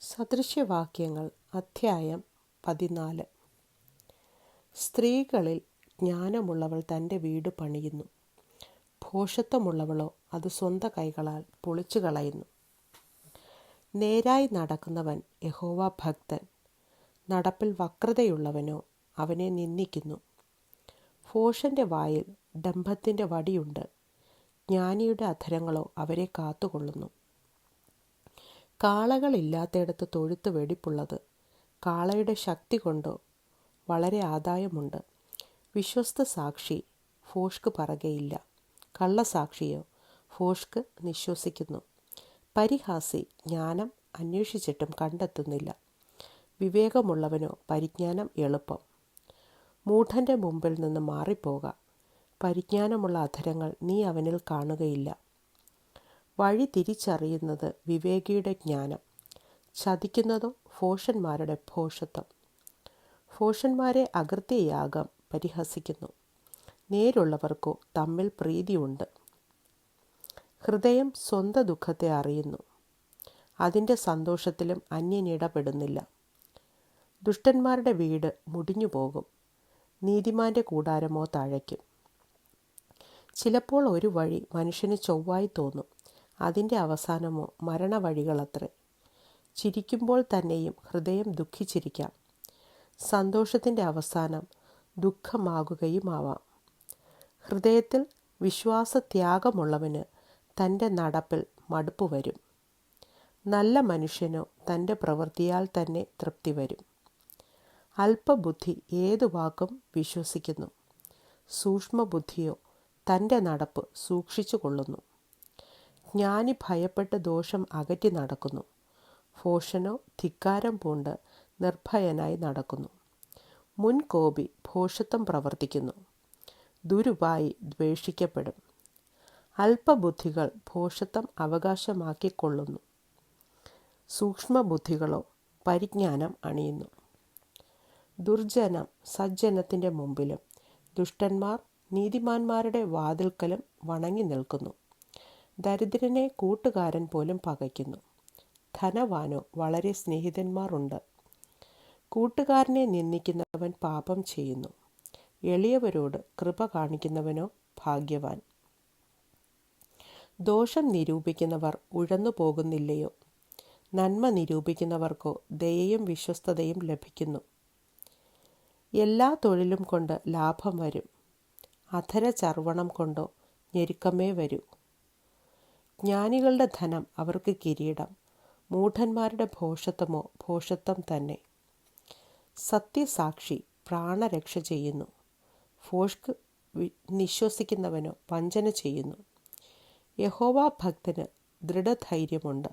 സദൃശ്യവാക്യങ്ങൾ അധ്യായം പതിനാല്. സ്ത്രീകളിൽ ജ്ഞാനമുള്ളവൾ തന്റെ വീട് പണിയുന്നു. ഭോഷത്വമുള്ളവളോ അത് സ്വന്തം കൈകളാൽ പൊളിച്ചു കളയുന്നു. നേരായി നടക്കുന്നവൻ യഹോവ ഭക്തൻ. നടപ്പിൽ വക്രതയുള്ളവനോ അവനെ നിന്ദിക്കുന്നു. ഭോഷന്റെ വായിൽ ഡംഭത്തിന്റെ വടിയുണ്ട്. ജ്ഞാനിയുടെ അധരങ്ങളോ അവരെ കാത്തുകൊള്ളുന്നു. കാളകളില്ലാത്തയിടത്ത് തൊഴുത്ത് വെടിപ്പുള്ളത് കാളയുടെ ശക്തി കൊണ്ടോ വളരെ ആദായമുണ്ട്. വിശ്വസ്ത സാക്ഷി ഫോഷ്ക്ക് പറകയില്ല. കള്ളസാക്ഷിയോ ഫോഷ്ക്ക് നിശ്വസിക്കുന്നു. പരിഹാസി ജ്ഞാനം അന്വേഷിച്ചിട്ടും കണ്ടെത്തുന്നില്ല. വിവേകമുള്ളവനോ പരിജ്ഞാനം എളുപ്പം. മൂഢന്റെ മുമ്പിൽ നിന്ന് മാറിപ്പോക. പരിജ്ഞാനമുള്ള അധരങ്ങൾ നീ അവനിൽ കാണുകയില്ല. വഴി തിരിച്ചറിയുന്നത് വിവേകിയുടെ ജ്ഞാനം. ചതിക്കുന്നതോ ഫോഷന്മാരുടെ ഭോഷത്വം. ഫോഷന്മാരെ അകൃത്യയാഗം പരിഹസിക്കുന്നു. നേരുള്ളവർക്കോ തമ്മിൽ പ്രീതിയുണ്ട്. ഹൃദയം സ്വന്തം ദുഃഖത്തെ അറിയുന്നു. അതിന്റെ സന്തോഷത്തിലും അന്യനിടപെടുന്നില്ല ദുഷ്ടന്മാരുടെ വീട് മുടിഞ്ഞു പോകും. നീതിമാന്റെ കൂടാരമോ തഴയ്ക്കും ചിലപ്പോൾ ഒരു വഴി മനുഷ്യന് ചൊവ്വായി തോന്നും. അതിന്റെ അവസാനമോ മരണവഴികളത്രേ. ചിരിക്കുമ്പോൾ തന്നെയും ഹൃദയം ദുഃഖിച്ചിരിക്കാം. സന്തോഷത്തിന്റെ അവസാനം ദുഃഖമാകുകയുമാവാം. ഹൃദയത്തിൽ വിശ്വാസത്യാഗമുള്ളവന് തന്റെ നടപ്പിൽ മടുപ്പ് വരും. നല്ല മനുഷ്യനോ തന്റെ പ്രവൃത്തിയാൽ തന്നെ തൃപ്തി വരും. അല്പബുദ്ധി ഏതു വാക്കും വിശ്വസിക്കുന്നു. സൂക്ഷ്മബുദ്ധിയോ തന്റെ നടപ്പ് സൂക്ഷിച്ചു കൊള്ളുന്നു. ജ്ഞാനി ഭയപ്പെട്ട് ദോഷം അകറ്റി നടക്കുന്നു. ഭോഷനോ ധിക്കാരം പൂണ്ട് നിർഭയനായി നടക്കുന്നു. മുൻകോപി ഭോഷത്വം പ്രവർത്തിക്കുന്നു. ദുരുപായി ദ്വേഷിക്കപ്പെടും. അല്പബുദ്ധികൾ ഭോഷത്വം അവകാശമാക്കിക്കൊള്ളുന്നു. സൂക്ഷ്മബുദ്ധികളോ പരിജ്ഞാനം അണിയുന്നു. ദുർജനം സജ്ജനത്തിന്റെ മുമ്പിലും ദുഷ്ടന്മാർ നീതിമാന്മാരുടെ വാതിൽക്കലും വണങ്ങി നിൽക്കുന്നു. ദരിദ്രനെ കൂട്ടുകാരൻ പോലും പകയ്ക്കുന്നു. ധനവാനോ വളരെ സ്നേഹിതന്മാരുണ്ട്. കൂട്ടുകാരനെ നിന്ദിക്കുന്നവൻ പാപം ചെയ്യുന്നു. എളിയവരോട് കൃപ കാണിക്കുന്നവനോ ഭാഗ്യവാൻ. ദോഷം നിരൂപിക്കുന്നവർ ഉഴന്നു പോകുന്നില്ലയോ? നന്മ നിരൂപിക്കുന്നവർക്കോ ദയയും വിശ്വസ്തതയും ലഭിക്കുന്നു. എല്ലാ തൊഴിലും കൊണ്ട് ലാഭം വരും. അധര ചർവണം കൊണ്ടോ ഞെരുക്കമേ വരൂ. ജ്ഞാനികളുടെ ധനം അവർക്ക് കിരീടം മൂഢന്മാരുടെ ഭോഷത്വമോ ഭോഷത്വം തന്നെ. സത്യസാക്ഷി പ്രാണരക്ഷ ചെയ്യുന്നു. ഫോഷ്ക്ക് നിശ്വസിക്കുന്നവനോ വഞ്ചന ചെയ്യുന്നു. യഹോവ ഭക്തന് ദൃഢധൈര്യമുണ്ട്.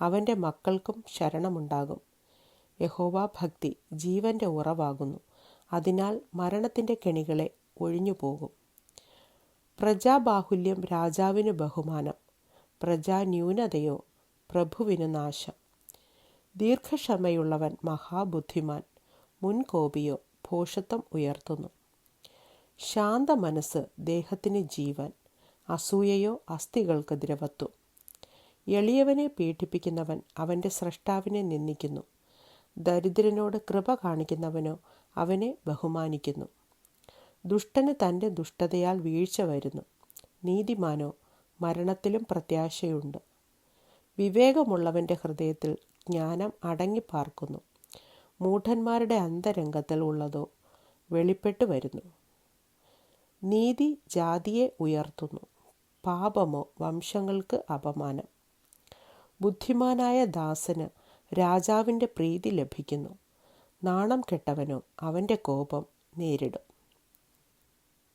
അവന്റെ മക്കൾക്കും ശരണമുണ്ടാകും. യഹോവ ഭക്തി ജീവന്റെ ഉറവാകുന്നു. അതിനാൽ മരണത്തിന്റെ കെണികളെ ഒഴിഞ്ഞു പോകും പ്രജാബാഹുല്യം രാജാവിന് ബഹുമാനം. പ്രജാന്യൂനതയോ പ്രഭുവിനു നാശം. ദീർഘക്ഷമയുള്ളവൻ മഹാബുദ്ധിമാൻ മുൻകോപിയോ ഭോഷത്വം ഉയർത്തുന്നു. ശാന്ത മനസ്സ് ദേഹത്തിന് ജീവൻ അസൂയയോ അസ്ഥികൾക്ക് ദ്രവത്വം. എളിയവനെ പീഡിപ്പിക്കുന്നവൻ അവന്റെ സ്രഷ്ടാവിനെ നിന്ദിക്കുന്നു. ദരിദ്രനോട് കൃപ കാണിക്കുന്നവനോ അവനെ ബഹുമാനിക്കുന്നു. ദുഷ്ടന് തന്റെ ദുഷ്ടതയാൽ വീഴ്ച വരുന്നു. നീതിമാനോ മരണത്തിലും പ്രത്യാശയുണ്ട്. വിവേകമുള്ളവന്റെ ഹൃദയത്തിൽ ജ്ഞാനം അടങ്ങിപ്പാർക്കുന്നു മൂഢന്മാരുടെ അന്തരംഗത്തിൽ ഉള്ളതോ വെളിപ്പെട്ടു വരുന്നു. നീതി ജാതിയെ ഉയർത്തുന്നു. പാപമോ വംശങ്ങൾക്ക് അപമാനം. ബുദ്ധിമാനായ ദാസന് രാജാവിന്റെ പ്രീതി ലഭിക്കുന്നു. നാണം കെട്ടവനോ അവന്റെ കോപം നേരിടും.